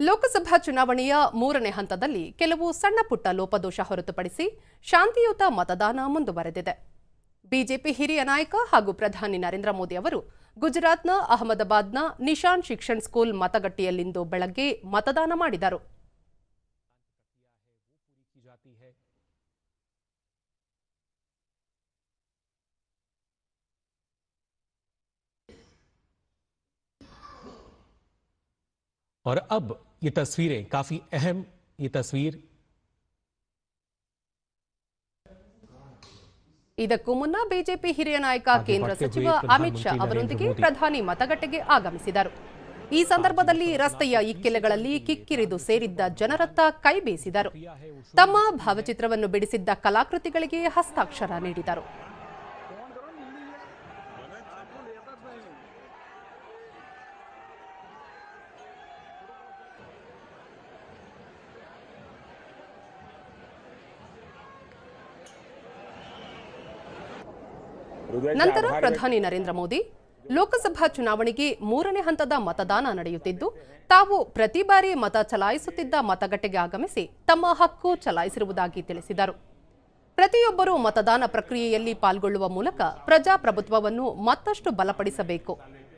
ಲೋಕಸಭಾ ಚುನಾವಣೆಯ ಮೂರನೇ ಹಂತದಲ್ಲಿ ಕೆಲವು ಸಣ್ಣ ಪುಟ್ಟ ಲೋಪದೋಷ ಹೊರತುಪಡಿಸಿ ಶಾಂತಿಯುತ ಮತದಾನ ಮುಂದುವರೆದಿದೆ ಬಿಜೆಪಿ ಹಿರಿಯ ನಾಯಕ ಹಾಗೂ ಪ್ರಧಾನಿ ನರೇಂದ್ರ ಮೋದಿ ಅವರು ಗುಜರಾತ್ನ ಅಹಮದಾಬಾದ್ನ ನಿಶಾನ್ ಶಿಕ್ಷಣ್ ಸ್ಕೂಲ್ ಮತಗಟ್ಟೆಯಲ್ಲಿಂದು ಬೆಳಗ್ಗೆ ಮತದಾನ ಮಾಡಿದರು की जाती है और अब ये तस्वीरें काफी अहम ये तस्वीर ಇದಕ್ಕೂ ಮುನ್ನ ಬಿಜೆಪಿ ಹಿರಿಯ ನಾಯಕ ಹಾಗೆ ಕೇಂದ್ರ ಮತ್ತೆ ಸಚಿವ ಹುಯೇ ಅಮಿತ್ ಶಾ ಪ್ರಧಾನಮಂತ್ರಿ ಅವರೊಂದಿಗೆ ನರೇಂದ್ರ ಮೋದಿ. ಪ್ರಧಾನಿ ಮತಗಟ್ಟೆಗೆ ಆಗಮಿಸಿದರು ಈ ಸಂದರ್ಭದಲ್ಲಿ ರಸ್ತೆಯ ಇಕ್ಕೆಲೆಗಳಲ್ಲಿ ಕಿಕ್ಕಿರಿದು ಸೇರಿದ್ದ ಜನರತ್ತ ಕೈ ಬೀಸಿದರು ತಮ್ಮ ಭಾವಚಿತ್ರವನ್ನು ಬಿಡಿಸಿದ್ದ ಕಲಾಕೃತಿಗಳಿಗೆ ಹಸ್ತಾಕ್ಷರ ನೀಡಿದರು ನಂತರ ಪ್ರಧಾನಿ ನರೇಂದ್ರ ಮೋದಿ ಲೋಕಸಭಾ ಚುನಾವಣೆಗೆ ಮೂರನೇ ಹಂತದ ಮತದಾನ ನಡೆಯುತ್ತಿದ್ದು ತಾವು ಪ್ರತಿ ಬಾರಿ ಮತ ಚಲಾಯಿಸುತ್ತಿದ್ದ ಮತಗಟ್ಟೆಗೆ ಆಗಮಿಸಿ ತಮ್ಮ ಹಕ್ಕು ಚಲಾಯಿಸಿರುವುದಾಗಿ ತಿಳಿಸಿದರು. ಪ್ರತಿಯೊಬ್ಬರೂ ಮತದಾನ ಪ್ರಕ್ರಿಯೆಯಲ್ಲಿ ಪಾಲ್ಗೊಳ್ಳುವ ಮೂಲಕ ಪ್ರಜಾಪ್ರಭುತ್ವವನ್ನು ಮತ್ತಷ್ಟು ಬಲಪಡಿಸಬೇಕು.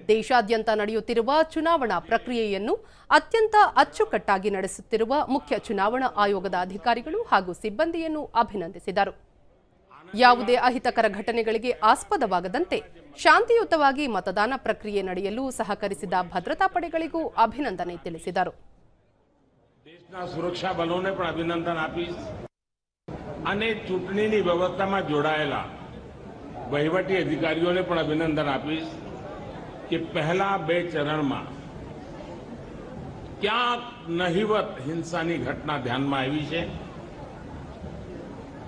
ದೇಶಾದ್ಯಂತ ನಡೆಯುತ್ತಿರುವ ಚುನಾವಣಾ ಪ್ರಕ್ರಿಯೆಯನ್ನು ಅತ್ಯಂತ ಅಚ್ಚುಕಟ್ಟಾಗಿ ನಡೆಸುತ್ತಿರುವ ಮುಖ್ಯ ಚುನಾವಣಾ ಆಯೋಗದ ಅಧಿಕಾರಿಗಳು ಹಾಗೂ ಸಿಬ್ಬಂದಿಯನ್ನು ಅಭಿನಂದಿಸಿದರು. ಯಾವುದೇ ಅಹಿತಕರ ಘಟನೆಗಳಿಗೆ ಆಸ್ಪದವಾಗದಂತೆ ಶಾಂತಿಯುತವಾಗಿ ಮತದಾನ ಪ್ರಕ್ರಿಯೆ ನಡೆಯಲು ಸಹಕರಿಸಿದ ಭದ್ರತಾ ಪಡೆಗಳಿಗೂ ಅಭಿನಂದನೆ ತಿಳಿಸಿದರು દેશના સુરક્ષા બલોને પણ અભિનંદન આપીશ અને ચૂંટણીની વ્યવસ્થામાં જોડાયેલા વહીવટી અધિકારીઓને પણ અભિનંદન આપીશ કે પહેલા બે ચરણમાં ક્યાંક નહિવત હિંસાની ઘટના ધ્યાનમાં આવી છે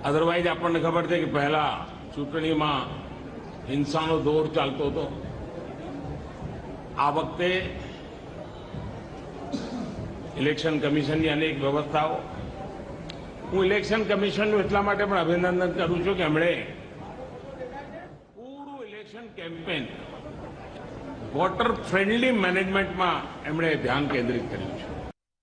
અધરવાઇઝ આપણને ખબર છે કે પહેલા ચૂંટણીમાં હિંસાનો દોર ચાલતો હતો. આ વખતે ઇલેક્શન કમિશનની અનેક વ્યવસ્થાઓ. હું ઇલેક્શન કમિશનનું એટલા માટે પણ અભિનંદન કરું છું કે એમણે પૂરું ઇલેક્શન કેમ્પેન વોટર ફ્રેન્ડલી મેનેજમેન્ટમાં એમણે ધ્યાન કેન્દ્રિત કર્યું છે.